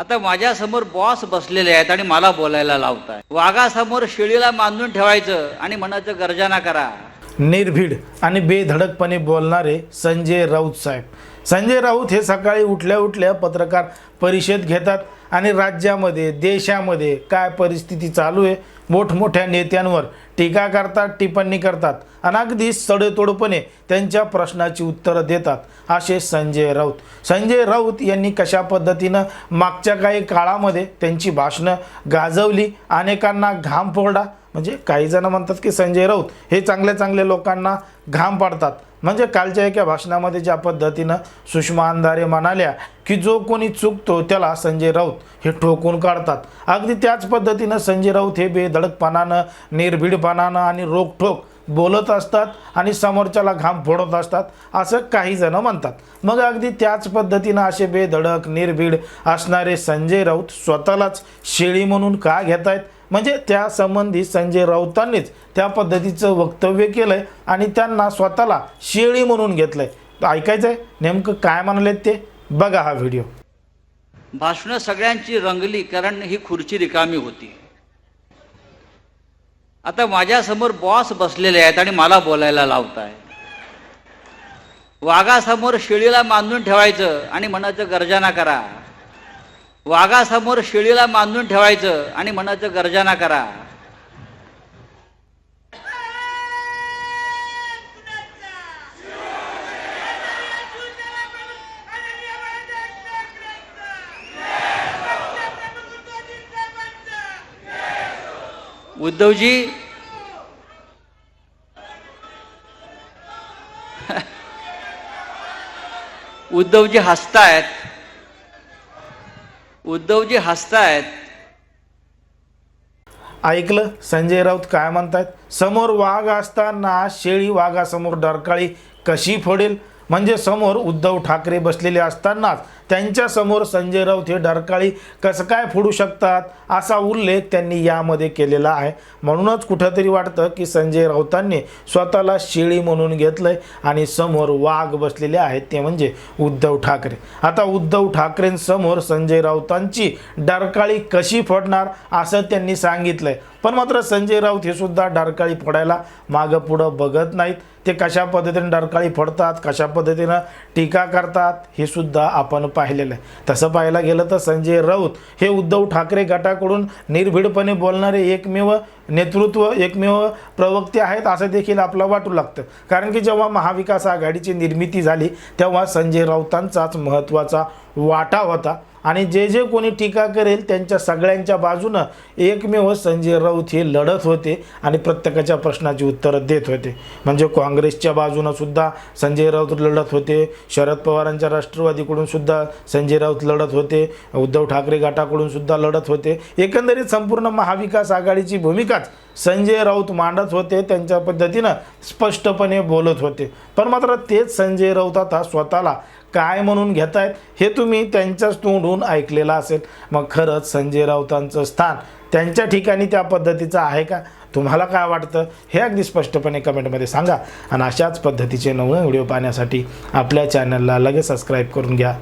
आता माझ्यासमोर बॉस बसलेले आहेत आणि मला बोलायला लावताय. वाघासमोर शेळीला बांधून ठेवायचं आणि म्हणायचं गर्जना करा. निर्भीड आणि बेधडकपणे बोलणारे संजय राऊत साहेब संजय राऊत हे सकाळी उठल्या उठल्या पत्रकार परिषद घेतात आणि राज्यामध्ये देशामध्ये काय परिस्थिती चालू आहे मोठमोठ्या नेत्यांवर टीका करतात टिप्पणी करतात आणि अगदी सडेतोडपणे त्यांच्या प्रश्नाची उत्तरं देतात असे संजय राऊत. संजय राऊत यांनी कशा पद्धतीनं मागच्या काही काळामध्ये त्यांची भाषणं गाजवली अनेकांना घाम फोडला? म्हणजे काही जण म्हणतात की संजय राऊत हे चांगल्या चांगल्या लोकांना घाम पाडतात. म्हणजे कालच्या एका भाषणामध्ये ज्या पद्धतीनं सुषमा अंधारे म्हणाल्या की जो कोणी चुकतो त्याला संजय राऊत हे ठोकून काढतात. अगदी त्याच पद्धतीनं संजय राऊत हे बेधडकपणानं निर्भीडपणानं आणि रोखठोक बोलत असतात आणि समोरच्याला घाम फोडत असतात असं काही जण म्हणतात. मग अगदी त्याच पद्धतीनं असे बेधडक निर्भीड असणारे संजय राऊत स्वतःलाच शेळी म्हणून का घेत आहेत म्हणजे त्या संबंधी संजय राऊतांनीच त्या पद्धतीचं वक्तव्य केलं आहे आणि त्यांना स्वतःला शेळी म्हणून घेतलं आहे ऐकायचं आहे नेमकं काय म्हणालेत ते? बघा हा व्हिडिओ. भाषणं सगळ्यांची रंगली कारण ही खुर्ची रिकामी होती. आता माझ्यासमोर बॉस बसलेले आहेत आणि मला बोलायला लावताय. वाघासमोर शेळीला बांधून ठेवायचं आणि म्हणायचं गर्जना करा. वाघासमोर शेळीला बांधून ठेवायचं आणि म्हणायचं गर्जना करा. उद्धवजी उद्धवजी हसतायत. उद्धवजी हसतायत ऐकलं? संजय राऊत काय म्हणतायत? समोर वाघ असताना शेळी वाघासमोर डरकाळी कशी फोडेल? म्हणजे समोर उद्धव ठाकरे बसलेले असतानाच त्यांच्यासमोर संजय राऊत हे डरकाळी कसं काय फोडू शकतात असा उल्लेख त्यांनी यामध्ये केलेला आहे. म्हणूनच कुठंतरी वाटतं की संजय राऊतांनी स्वतःला शेळी म्हणून घेतलंय आणि समोर वाघ बसलेले आहेत. ते म्हणजे उद्धव ठाकरे. आता उद्धव ठाकरेंसमोर संजय राऊतांची डरकाळी कशी फोडणार असं त्यांनी सांगितलंय. पण मात्र संजय राऊत हे सुद्धा डरकाळी फोडायला मागं पुढं बघत नाहीत. ते कशा पद्धतीने डरकाळी फोडतात कशा पद्धतीनं टीका करतात हे सुद्धा आपण पाहिलेलं आहे. तसं पाहायला गेलं तर संजय राऊत हे उद्धव ठाकरे गटाकडून निर्भीडपणे बोलणारे एकमेव नेतृत्व एकमेव प्रवक्ते आहेत असं देखील आपलं वाटू लागतं. कारण की जेव्हा महाविकास आघाडीची निर्मिती झाली तेव्हा संजय राऊतांचाच महत्त्वाचा वाटा होता. आणि जे जे कोणी टीका करेल त्यांच्या सगळ्यांच्या बाजूनं एकमेव संजय राऊत हे लढत होते आणि प्रत्येकाच्या प्रश्नाची उत्तरं देत होते. म्हणजे काँग्रेसच्या बाजूनं सुद्धा संजय राऊत लढत होते. शरद पवारांच्या राष्ट्रवादीकडून सुद्धा संजय राऊत लढत होते. उद्धव ठाकरे गटाकडून सुद्धा लढत होते. एकंदरीत संपूर्ण महाविकास आघाडीची भूमिकाच संजय राऊत मांडत होते. त्यांच्या पद्धतीनं स्पष्टपणे बोलत होते. पण मात्र तेच संजय राऊत आता स्वतःला काय म्हणून घेत आहेत हे तुम्ही त्यांच्याच तोंडून ऐकलेलं असेल. मग खरंच संजय राऊतांचं स्थान त्यांच्या ठिकाणी त्या पद्धतीचं आहे का? तुम्हाला काय वाटतं? हे अगदी स्पष्टपणे कमेंटमध्ये सांगा. आणि अशाच पद्धतीचे नवीन व्हिडिओ पाहण्यासाठी आपल्या चॅनलला लगेच सबस्क्राईब करून घ्या.